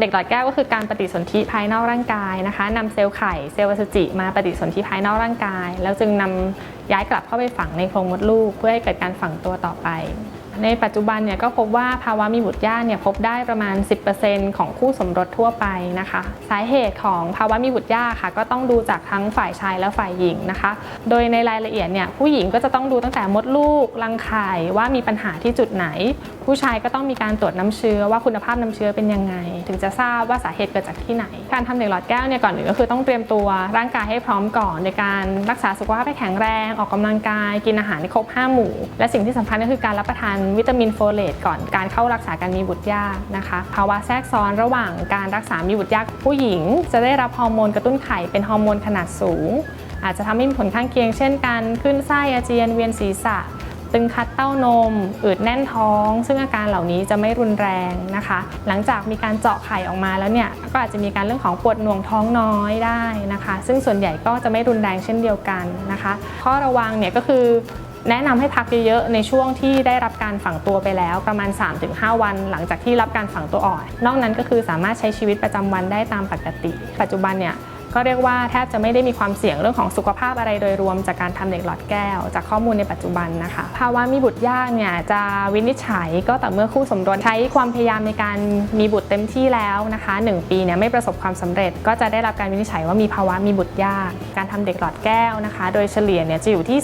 เด็กหลอดแก้วก็คือการปฏิสนธิภายนอกร่างกายนะคะนำเซลล์ไข่เซลล์อสุจิมาปฏิสนธิภายนอกร่างกาย แล้วจึงนำ ย้ายกลับเข้าไปฝังในโพรงมดลูก เพื่อให้เกิดการฝังตัวต่อไป ในปัจจุบันเนี่ยก็พบว่าภาวะมีบุตรยากเนี่ยพบได้ประมาณ 10%ของคู่สมรสทั่วไปนะคะ สาเหตุของภาวะมีบุตรยากค่ะ ก็ต้องดูจากทั้งฝ่ายชายและฝ่ายหญิงนะคะ โดยในรายละเอียดเนี่ยผู้หญิงก็จะต้องดูตั้งแต่มดลูกรังไข่ว่ามีปัญหาที่จุดไหน ผู้ชายก็ต้องมีการตรวจน้ำเชื้อว่าคุณภาพน้ำเชื้อเป็นยังไง ถึงจะทราบว่าสาเหตุเกิดจากที่ไหน การทำเด็กหลอดแก้วเนี่ยก่อนอื่นก็คือต้องเตรียมตัวร่างกายให้พร้อมก่อนในการรักษาสุขภาพให้แข็งแรงออกกำลังกาย กินอาหารให้ครบห้าหมู่ และสิ่งที่สำคัญก็คือการรับประทานวิตามินโฟเลตก่อนการเข้ารักษาการมีบุตรยากนะคะภาวะแทรกซ้อนระหว่างการรักษามีบุตรยากผู้หญิง จะได้รับฮอร์โมนกระตุ้นไข่เป็นฮอร์โมนขนาดสูง อาจจะทำให้มีผลข้างเคียง เช่นการขึ้นไส้อาเจียนเวียนศีรษะ ตึงคัดเต้านม อืดแน่นท้อง ซึ่งอาการเหล่านี้จะไม่รุนแรงนะคะ หลังจากมีการเจาะไข่ออกมาแล้วเนี่ยก็อาจจะมีการเรื่องของปวดหน่วงท้องน้อยได้นะคะ ซึ่งส่วนใหญ่ก็จะไม่รุนแรงเช่นเดียวกันนะคะข้อระวังเนี่ยก็คือแนะนำให้พักเยอะๆ ในช่วงที่ได้รับการฝังตัวไปแล้วประมาณ 3-5 วัน หลังจากที่รับการฝังตัวอ่อน นอกนั้นก็คือสามารถใช้ชีวิตประจำวันได้ตามปกติ ปัจจุบันเนี่ย ก็เรียกว่าแทบจะไม่ได้มีความเสี่ยงเรื่องของสุขภาพอะไรโดยรวม จากการทำเด็กหลอดแก้ว จากข้อมูลในปัจจุบันนะคะ ภาวะมีบุตรยากเนี่ยจะวินิจฉัยก็แต่อเมื่อคู่สมรสใช้ความพยายามในการมีบุตรเต็มที่แล้วนะคะ 1 ปีเนี่ยไม่ประสบความสำเร็จ ก็จะได้รับการวินิจฉัยว่ามีภาวะมีบุตรยาก การทำเด็กหลอดแก้วนะคะ โดยเฉลี่ยเนี่ยจะอยู่ที่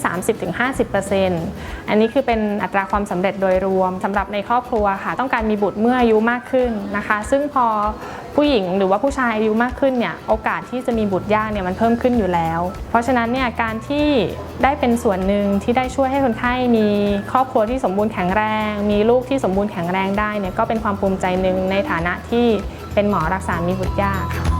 30-50%อันนี้คือเป็นอัตราความสำเร็จโดยรวมสำหรับในครอบครัวค่ะ ต้องการมีบุตรเมื่ออายุมากขึ้นนะคะ ซึ่งพอ ผู้หญิงหรือว่าผู้ชายอายุมากขึ้นเนี่ยโอกาสที่จะมีบุตรยากเนี่ยมันเพิ่มขึ้นอยู่แล้ว เพราะฉะนั้นเนี่ยการที่ได้เป็นส่วนหนึ่งที่ได้ช่วยให้คนไข้มีครอบครัวที่สมบูรณ์แข็งแรง มีลูกที่สมบูรณ์แข็งแรงได้เนี่ยก็เป็นความภูมิใจหนึ่งในฐานะที่เป็นหมอรักษามีบุตรยากค่ะ